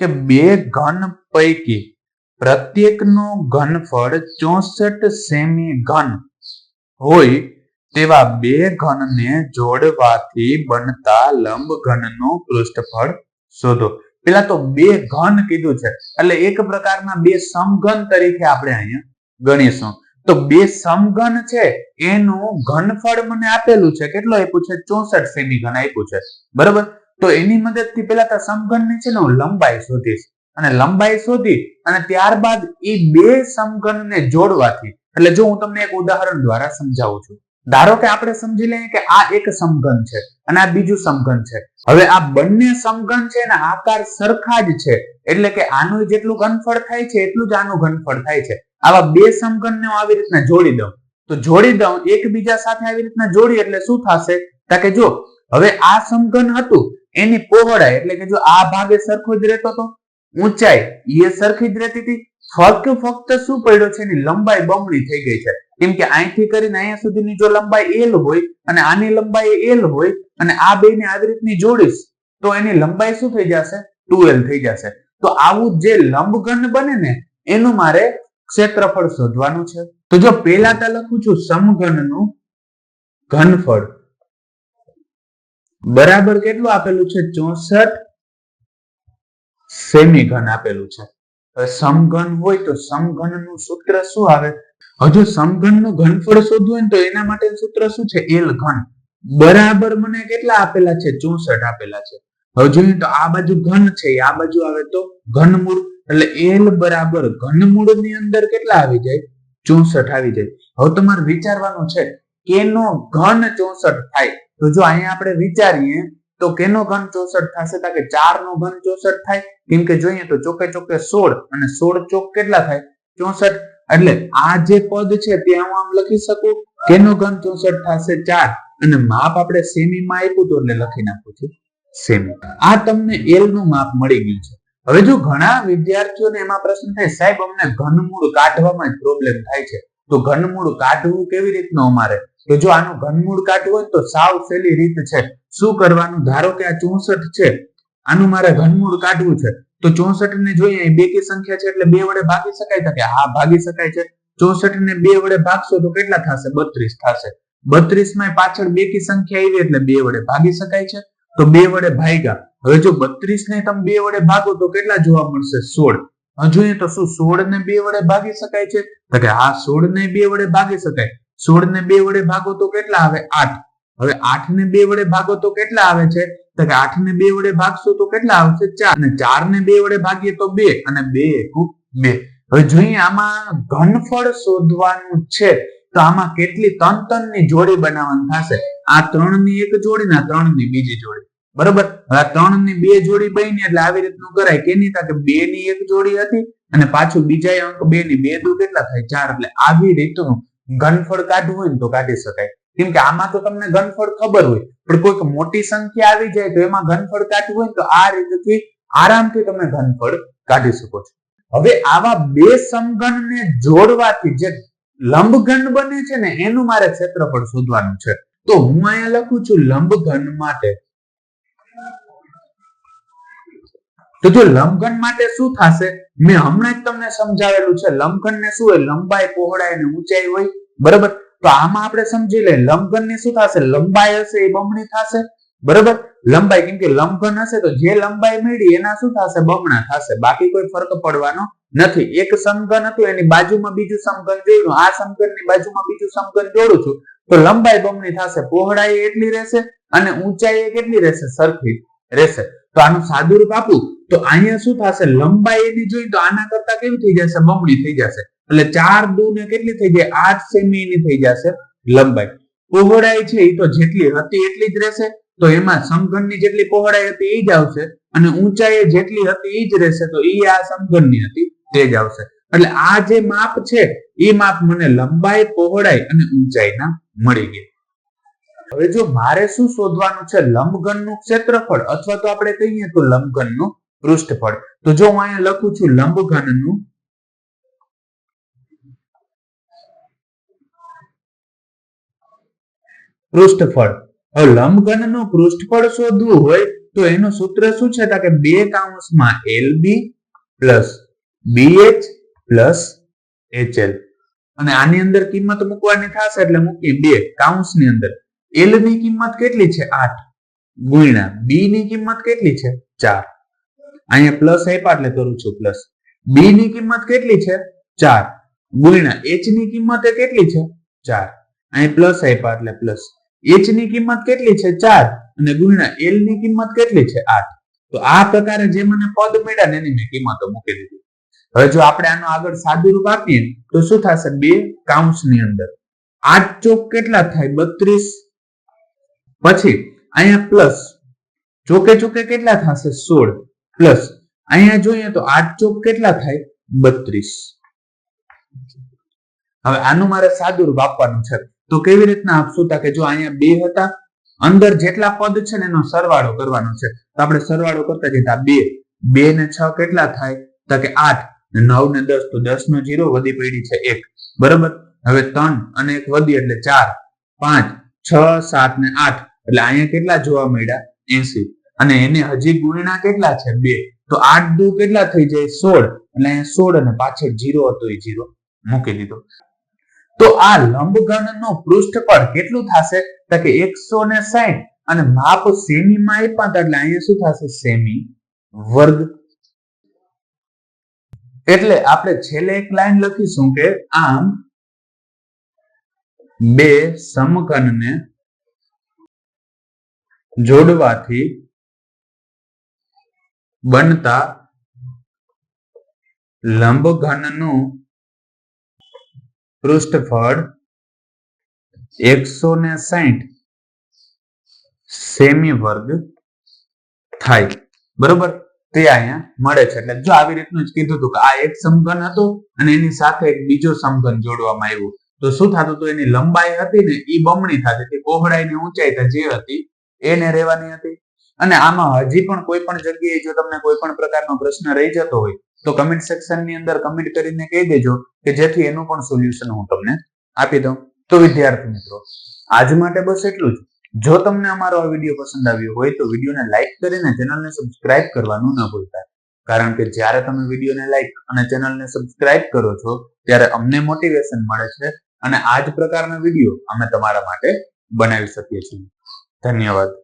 કે બે ઘન પૈકી પ્રત્યેકનું ઘનફળ ચોસઠ સેમી ઘન હોય તેવા બે ઘનને જોડવાથી બનતા લંબ ઘનનું પૃષ્ઠફળ શોધો. પેલા તો બે ઘન કીધું છે. એટલે એક પ્રકારના બે સમઘન તરીકે આપણે અહીંયા ગણીશું. તો બે સમઘન છે, એનું ઘનફળ મને આપેલું છે. કેટલું આપ્યું છે? ચોસઠ સેમી ઘન આપ્યું છે. બરોબર? તો એની મદદથી પેલા તો સમઘનની છે ને હું લંબાઈ શોધીશ. અને લંબાઈ શોધી અને ત્યારબાદ એ બે સમઘનને જોડવાથી. એટલે જો હું તમને એક ઉદાહરણ દ્વારા સમજાવું છું. ધારો કે આપણે સમજી લઈએ કે આ એક સમઘન છે અને આ બીજું સમઘન છે. હવે આ બંને સમઘન છે ને આકાર સરખા જ છે. એટલે કે આનું જેટલું ઘનફળ થાય છે, એટલું જ આનું ઘનફળ થાય છે. આવા બે સમઘનને હું આવી રીતના જોડી દઉં. તો જોડી દઉં, એકબીજા સાથે આવી રીતના જોડી, એટલે શું થશે? કે જો હવે આ સમઘન હતું એની પહોળાઈ એટલે કે જો આ ભાગે સરખો જ રહેતો હતો ઊંચાઈ એ સરખી જ રહેતી હતી. ફક્ત ફક્ત શું પડ્યો છે? એની લંબાઈ બમણી થઈ ગઈ છે. કેમ કે અહીંથી કરીને અહીંયા સુધીની જો લંબાઈ એલ હોય અને આની લંબાઈ એલ હોય અને આ બે ને આવી રીતની જોડીશ, તો એની લંબાઈ શું થઈ જશે? ટુ એલ થઈ જશે. તો આવું જે લંબઘન બને ને, એનું મારે ક્ષેત્રફળ શોધવાનું છે. તો જો પેલા તો લખું છું સમઘનનું ઘનફળ. બરાબર કેટલું આપેલું છે? ચોસઠ સેમી ઘન આપેલું છે. સમઘન હોય તો સમઘનનું સૂત્ર શું આવે? હજુ સમઘનનું ઘનફળ શોધવું હોય તો એના માટે સૂત્ર શું છે? એલ ઘન. બરાબર મને કેટલા આપેલા છે? ચોસઠ આપેલા છે. હવે તો આ બાજુ ઘન છે આ બાજુ આવે તો ઘનમૂળ. એટલે એલ બરાબર ઘનમૂળની અંદર કેટલા આવી જાય? ચોસઠ આવી જાય. હવે તમારે વિચારવાનું છે, કેનો ઘન ચોસઠ થાય? તો જો અહીંયા આપણે વિચારીએ, તો કેનો ઘન ચોસઠ થશે? તો કે ચાર નો ઘન ચોસઠ થાય? કેમ કે જોઈએ તો ચોકે ચોકે સોળ, અને સોળ ચોક કેટલા થાય? ચોસઠ. એટલે આ જે પદ છે તે હું આમ લખી શકું? કેનો ઘન ચોસઠ થશે? ચાર. અને માપ આપણે સેમીમાં આપ્યું તો એટલે લખી નાખું છું. સેમી. આ તમને એલનું માપ મળી ગયું છે. હવે જો ઘણા વિદ્યાર્થીઓને એમાં પ્રશ્ન થાય, સાહેબ, અમને ઘનમૂળ કાઢવામાં પ્રોબ્લેમ થાય છે. તો ઘનમૂળ કાઢવું કેવી રીતનું અમારે? તો જો આનું ઘનમૂળ કાઢવું હોય તો સાવ સહેલી રીત છે. શું કરવાનું? ધારો કે આ ચોસઠ છે. આનું મારે ઘનમૂળ કાઢવું છે. તો ચોસઠ ને જોઈએ બે કી સંખ્યા છે એટલે બે વડે ભાગી શકાય? તો હા, ભાગી શકાય છે. ચોસઠ ને બે વડે ભાગશો તો કેટલા થશે? બત્રીસ થશે. બત્રીસમાં પાછળ બે કી સંખ્યા આવી એટલે બે વડે ભાગી શકાય છે. તો બે વડે ભાગ્યા. હવે જો બત્રીસ ને તમે બે વડે ભાગો તો કેટલા જોવા મળશે? સોળ. જોઈએ તો શું સોળ ને બે વડે ભાગી શકાય છે? તો કે હા સોળ ને બે વડે ભાગી શકાય. સોળ ને બે વડે ભાગો તો કેટલા આવે? આઠ. હવે આઠ ને બે વડે ભાગો તો કેટલા આવે છે? તો કે આઠ ને બે વડે ભાગશો તો કેટલા આવશે? ચાર. અને ચાર ને બે વડે ભાગીએ તો બે. અને બે એકુ બે. હવે જોઈએ આમાં ઘનફળ શોધવાનું છે. તો આમાં કેટલી ત્રણ ત્રણની જોડી બનાવવાની થશે? આ ત્રણની એક જોડી ને ત્રણની બીજી જોડી. બરોબર? હવે ત્રણની બે જોડી બની એટલે આવી રીતનું કરાય. કેની કે બે ની એક જોડી હતી અને પાછું બીજા અંક બે ની બે દુ કેટલા થાય? ચાર. એટલે આવી રીતનું ઘનફળ કાઢવું હોય ને તો કાઢી શકાય. કેમ કે આમાં તો તમને ઘનફળ ખબર હોય. પણ કોઈક મોટી સંખ્યા આવી જાય તો એમાં ઘનફળ કાઢવું હોય તો આ રીતથી આરામથી તમે ઘનફળ કાઢી શકો છો. હવે આવા બે સમઘનને જોડવાથી જે લંબઘન બને છે ને એનું મારે ક્ષેત્રફળ શોધવાનું છે. તો હું અહીંયા લખું છું લંબઘન માટે તો જો લંબઘન માટે શું થશે? મેં હમણાં જ તમને સમજાવેલું છે લંબઘન ને શું હોય? લંબાઈ પહોળાઈ અને ઊંચાઈ હોય. બરાબર? તો આમાં આપણે સમજી લઈએ લંબઘનની શું થશે? લંબાઈ હશે, એ બમણી થશે. બરાબર? લંબાઈ, કેમ કે લંબઘન હશે તો જે લંબાઈ મળી એના શું થશે? બમણા થશે. બાકી કોઈ ફરક પડવાનો નથી. એક સમઘન હતું, એની બાજુમાં બીજું સમઘન જોયું આ સમઘનની બાજુમાં બીજું સમઘન જોડું છું. તો લંબાઈ બમણી થશે. પહોળાઈ એટલી રહેશે અને ઊંચાઈ કેટલી રહેશે? સરખી રહેશે. તો આનું સાદુરૂપ આપું? તો અહીંયા શું થશે? લંબાઈ એની જોઈ તો આના કરતા કેવી થઈ જશે? બમણી થઈ જશે. એટલે ચાર દુ ને કેટલી થઈ જાય આઠ સેમી એની થઈ જશે લંબાઈ. પહોળાઈ છે એ તો જેટલી હતી એટલી જ રહેશે. તો એમાં સમઘનની જેટલી પહોળાઈ હતી એ જ આવશે અને ઊંચાઈ જેટલી હતી એ જ રહેશે. તો એ આ સમઘનની હતી તે જ આવશે. એટલે આ જે માપ છે એ માપ મને લંબાઈ, પહોળાઈ અને ઊંચાઈના મળી ગયા હવે જો મારે શું શોધવાનું છે? લંબઘનનું ક્ષેત્રફળ અથવા તો આપણે કહીએ તો લંબઘનનું પૃષ્ઠફળ. તો જો હું અહીંયા લખું છું લંબઘનનું પૃષ્ઠફળ. હવે લંબઘનનું પૃષ્ઠફળ શોધવું હોય તો એનું સૂત્ર શું છે? કે બે કાઉન્સમાં LB plus BH plus HL અને આની અંદર કિંમત મૂકવાની થશે એટલે મૂકી બે કાઉન્સની અંદર. એલની કિંમત કેટલી છે? આઠ. ગુણ્યા બી ની કિંમત કેટલી છે? ચાર. અહીંયા પ્લસ આપ્યા એટલે કરું છું પ્લસ બી ની કિંમત કેટલી છે? ચાર. ગુણ્યા એચની કિંમત કેટલી છે? ચાર. અહીં પ્લસ આપ્યા એટલે પ્લસ એચની કિંમત કેટલી છે? ચાર. અને ગુણ્યા એલની કિંમત કેટલી છે? આઠ. તો આ પ્રકારે જે મને પદ મળ્યા ને એની મેં કિંમતો મૂકી દીધી. હવે જો આપણે આનો આગળ સાદું રૂપ આપીએ, તો શું થશે? બે કાઉન્સની અંદર. આઠ ચોક કેટલા થાય? બત્રીસ. પછી અહીંયા પ્લસ ચોકે ચોકે કેટલા થશે? સોળ. પ્લસ અહીંયા જોઈએ તો આઠ ચોક કેટલા થાય? બત્રીસ. હવે આનું મારે સાદું રૂપ આપવાનું છે. તો કેવી રીતના આપશું? તા કે જો અહીંયા બે હતા, અંદર જેટલા પદ છે ને એનો સરવાળો કરવાનો છે. તો આપણે સરવાળો કરતા જઈએ બે. બે ને છ કેટલા થાય? તો કે આઠ. નવ ને દસ, તો દસ નો જીરો વધી પડી છે એક. બરોબર? હવે ત્રણ અને એક વધી એટલે ચાર. પાંચ, છ, સાત ને આઠ. એટલે અહીંયા કેટલા જોવા મળ્યા? એસી. અને એને હજી ગુણ્યા કેટલા છે? બે. તો આઠ દુ કેટલા થઈ જાય? સોળ. એટલે અહીંયા સોળ અને પાછળ જીરો હતો એ જીરો. મૂકી દીધો. તો આ લંબઘન નો પૃષ્ઠફળ કેટલું થશે? તો કે એકસો ને સાઠ અને માપ સેમી માં આપ્યા હતા એટલે અહીંયા શું થશે? સેમી વર્ગ. એટલે આપણે છેલ્લે એક લાઈન લખીશું કે આમ બે સમઘનને જોડવાથી બનતા લંબઘનનું પૃષ્ઠફળ એકસો ને સાઠ સેમી વર્ગ થાય. બરોબર? તે અહીંયા મળે છે. એટલે જો આવી રીતનું જ કીધું હતું કે આ એક સમઘન હતો અને એની સાથે એક બીજો સમઘન જોડવામાં આવ્યું. તો શું થતું હતું? એની લંબાઈ હતી ને એ બમણી થતી હતી. પહોળાઈ ની ઊંચાઈ જે હતી એને રહેવાની હતી. અને આમાં હજી પણ કોઈ પણ જગ્યાએ જો તમને કોઈ પણ પ્રકારનો પ્રશ્ન રહી જતો હોય, તો કમેન્ટ સેક્શનની અંદર કમેન્ટ કરીને કહી દેજો કે જેથી એનું પણ સોલ્યુશન હું તમને આપી દઉં. તો વિદ્યાર્થી મિત્રો, આજ માટે બસ એટલું જ. જો તમને અમારો આ વીડિયો પસંદ આવ્યો હોય, તો વિડીયોને લાઇક કરીને ચેનલને સબસ્ક્રાઇબ કરવાનું ન ભૂલતા. કારણ કે જ્યારે તમે વિડીયોને લાઇક અને ચેનલને સબસ્ક્રાઇબ કરો છો, ત્યારે અમને મોટિવેશન મળે છે અને આ જ પ્રકારના વીડિયો અમે તમારા માટે બનાવી શકીએ છીએ. धन्यवाद.